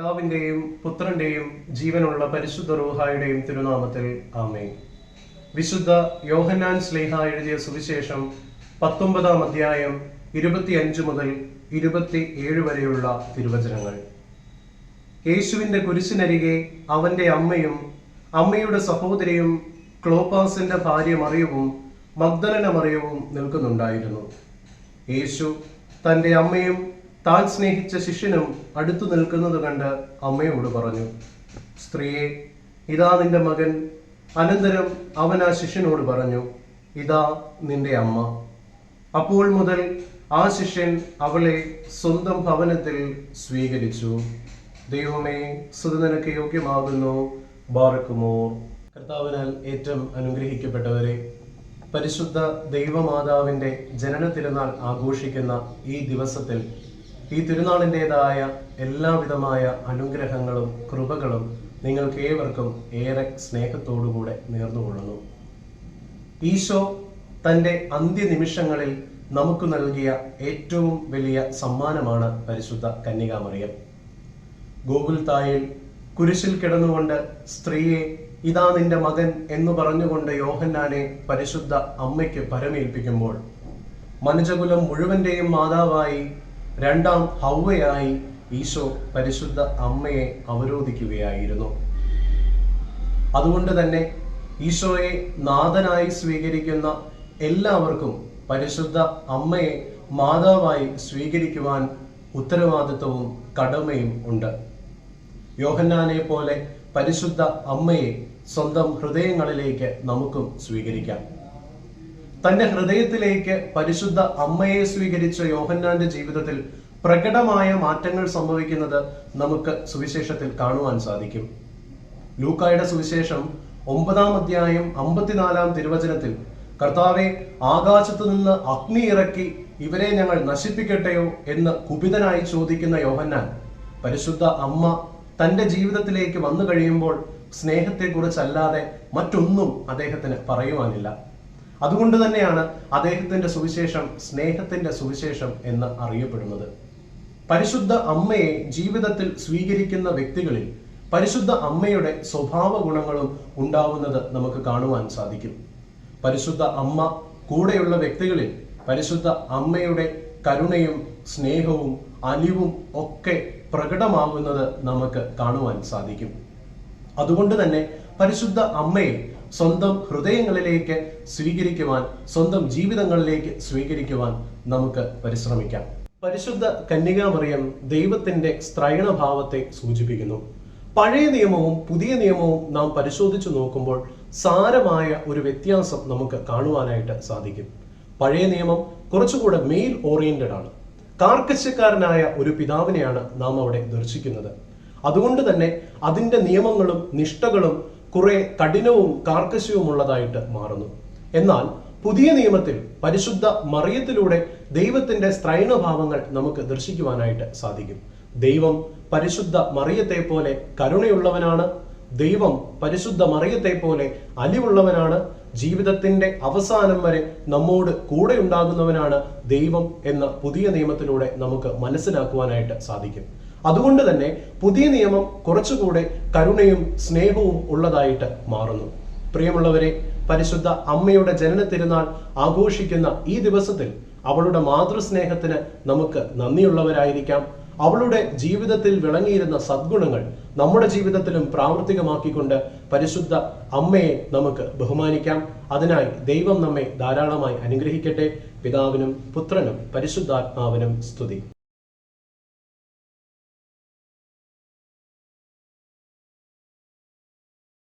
പിതാവിന്റെയും പുത്രന്റെയും ജീവനുള്ള പരിശുദ്ധ റൂഹായുടെയും തിരുനാമത്തിൽ ആമേ വിശുദ്ധ യോഹന്നാൻ സ്ലേഹ എഴുതിയ സുവിശേഷം പത്തൊമ്പതാം അധ്യായം ഇരുപത്തിയഞ്ച് മുതൽ ഇരുപത്തി ഏഴ് വരെയുള്ള തിരുവചനങ്ങൾ. യേശുവിന്റെ കുരിശിനരികെ അവന്റെ അമ്മയും അമ്മയുടെ സഹോദരിയും ക്ലോപ്പാസിന്റെ ഭാര്യ മറിയവും മഗ്ദലന മറിയവും നിൽക്കുന്നുണ്ടായിരുന്നു. യേശു തന്റെ അമ്മയും താൻ സ്നേഹിച്ച ശിഷ്യനും അടുത്തു നിൽക്കുന്നത് കണ്ട് അമ്മയോട് പറഞ്ഞു സ്ത്രീയെ ഇതാ നിന്റെ മകൻ. അനന്തരം അവൻ ആ ശിഷ്യനോട് പറഞ്ഞു ഇതാ നിന്റെ അമ്മ. അപ്പോൾ മുതൽ ആ ശിഷ്യൻ അവളെ സ്വന്തം ഭവനത്തിൽ സ്വീകരിച്ചു. ദൈവമേ സുതനക്ക് യോഗ്യമാകുന്നു ബാറക്കുമോ കർത്താവിനാൽ ഏറ്റവും അനുഗ്രഹിക്കപ്പെട്ടവരെ പരിശുദ്ധ ദൈവമാതാവിന്റെ ജനന തിരുനാൾ ആഘോഷിക്കുന്ന ഈ ദിവസത്തിൽ ഈ തിരുനാളിന്റെതായ എല്ലാവിധമായ അനുഗ്രഹങ്ങളും കൃപകളും നിങ്ങൾക്ക് ഏവർക്കും ഏറെ സ്നേഹത്തോടുകൂടെ നേർന്നുകൊള്ളുന്നു. ഈശോ തന്റെ അന്ത്യനിമിഷങ്ങളിൽ നമുക്ക് നൽകിയ ഏറ്റവും വലിയ സമ്മാനമാണ് പരിശുദ്ധ കന്യകാമറിയം. ഗോകുൽത്തായിൽ കുരിശിൽ കിടന്നുകൊണ്ട് സ്ത്രീയെ ഇതാ നിന്റെ മകൻ എന്ന് പറഞ്ഞുകൊണ്ട് യോഹന്നാനെ പരിശുദ്ധ അമ്മയ്ക്ക് പരമേൽപ്പിക്കുമ്പോൾ മനുജകുലം മുഴുവന്റെയും മാതാവായി രണ്ടാം ഹൗവയായി ഈശോ പരിശുദ്ധ അമ്മയെ അവരോധിക്കുകയായിരുന്നു. അതുകൊണ്ട് തന്നെ ഈശോയെ നാഥനായി സ്വീകരിക്കുന്ന എല്ലാവർക്കും പരിശുദ്ധ അമ്മയെ മാതാവായി സ്വീകരിക്കുവാൻ ഉത്തരവാദിത്വവും കടമയും ഉണ്ട്. യോഹന്നാനെ പോലെ പരിശുദ്ധ അമ്മയെ സ്വന്തം ഹൃദയങ്ങളിലേക്ക് നമുക്കും സ്വീകരിക്കാം. തന്റെ ഹൃദയത്തിലേക്ക് പരിശുദ്ധ അമ്മയെ സ്വീകരിച്ച യോഹന്നാന്റെ ജീവിതത്തിൽ പ്രകടമായ മാറ്റങ്ങൾ സംഭവിക്കുന്നത് നമുക്ക് സുവിശേഷത്തിൽ കാണുവാൻ സാധിക്കും. ലൂക്കായുടെ സുവിശേഷം ഒമ്പതാം അധ്യായം അമ്പത്തിനാലാം തിരുവചനത്തിൽ കർത്താവെ ആകാശത്തു നിന്ന് അഗ്നി ഇറക്കി ഇവരെ ഞങ്ങൾ നശിപ്പിക്കട്ടെയോ? എന്ന് കുപിതനായി ചോദിക്കുന്ന യോഹന്നാൻ പരിശുദ്ധ അമ്മ തന്റെ ജീവിതത്തിലേക്ക് വന്നു കഴിയുമ്പോൾ സ്നേഹത്തെക്കുറിച്ചല്ലാതെ മറ്റൊന്നും അദ്ദേഹത്തിന് പറയുവാനില്ല. അതുകൊണ്ട് തന്നെയാണ് അദ്ദേഹത്തിന്റെ സുവിശേഷം സ്നേഹത്തിന്റെ സുവിശേഷം എന്ന് അറിയപ്പെടുന്നത്. പരിശുദ്ധ അമ്മയെ ജീവിതത്തിൽ സ്വീകരിക്കുന്ന വ്യക്തികളിൽ പരിശുദ്ധ അമ്മയുടെ സ്വഭാവ ഗുണങ്ങളും ഉണ്ടാവുന്നത് നമുക്ക് കാണുവാൻ സാധിക്കും. പരിശുദ്ധ അമ്മ കൂടെയുള്ള വ്യക്തികളിൽ പരിശുദ്ധ അമ്മയുടെ കരുണയും സ്നേഹവും അലിവും ഒക്കെ പ്രകടമാകുന്നത് നമുക്ക് കാണുവാൻ സാധിക്കും. അതുകൊണ്ട് തന്നെ പരിശുദ്ധ അമ്മയെ സ്വന്തം ഹൃദയങ്ങളിലേക്ക് സ്വീകരിക്കുവാൻ സ്വന്തം ജീവിതങ്ങളിലേക്ക് സ്വീകരിക്കുവാൻ നമുക്ക് പരിശ്രമിക്കാം. പരിശുദ്ധ കന്യകാമറിയം ദൈവത്തിന്റെ സ്ത്രൈണഭാവത്തെ സൂചിപ്പിക്കുന്നു. പഴയ നിയമവും പുതിയ നിയമവും നാം പരിശോധിച്ചു നോക്കുമ്പോൾ സാരമായ ഒരു വ്യത്യാസം നമുക്ക് കാണുവാനായിട്ട് സാധിക്കും. പഴയ നിയമം കുറച്ചുകൂടെ മെയിൽ ഓറിയന്റഡ് ആണ്. കാർക്കശ്യക്കാരനായ ഒരു പിതാവിനെയാണ് നാം അവിടെ ദർശിക്കുന്നത്. അതുകൊണ്ട് തന്നെ അതിന്റെ നിയമങ്ങളും നിഷ്ഠകളും കുറെ കഠിനവും കാർക്കശ്യവുമുള്ളതായിട്ട് മാറുന്നു. എന്നാൽ പുതിയ നിയമത്തിൽ പരിശുദ്ധ മറിയത്തിലൂടെ ദൈവത്തിന്റെ സ്ത്രൈണഭാവങ്ങൾ നമുക്ക് ദർശിക്കുവാനായിട്ട് സാധിക്കും. ദൈവം പരിശുദ്ധ മറിയത്തെ പോലെ കരുണയുള്ളവനാണ്. ദൈവം പരിശുദ്ധ മറിയത്തെ പോലെ അലിവുള്ളവനാണ്. ജീവിതത്തിന്റെ അവസാനം വരെ നമ്മോട് കൂടെ ഉണ്ടാകുന്നവനാണ് ദൈവം എന്ന പുതിയ നിയമത്തിലൂടെ നമുക്ക് മനസ്സിലാക്കുവാനായിട്ട് സാധിക്കും. അതുകൊണ്ട് തന്നെ പുതിയ നിയമം കുറച്ചുകൂടെ കരുണയും സ്നേഹവും ഉള്ളതായിട്ട് മാറുന്നു. പ്രിയമുള്ളവരെ പരിശുദ്ധ അമ്മയുടെ ജനന തിരുനാൾ ആഘോഷിക്കുന്ന ഈ ദിവസത്തിൽ അവളുടെ മാതൃസ്നേഹത്തിന് നമുക്ക് നന്ദിയുള്ളവരായിരിക്കാം. അവളുടെ ജീവിതത്തിൽ വിളങ്ങിയിരുന്ന സദ്ഗുണങ്ങൾ നമ്മുടെ ജീവിതത്തിലും പ്രാവർത്തികമാക്കിക്കൊണ്ട് പരിശുദ്ധ അമ്മയെ നമുക്ക് ബഹുമാനിക്കാം. അതിനായി ദൈവം നമ്മെ ധാരാളമായി അനുഗ്രഹിക്കട്ടെ. പിതാവിനും പുത്രനും പരിശുദ്ധാത്മാവിനും സ്തുതി.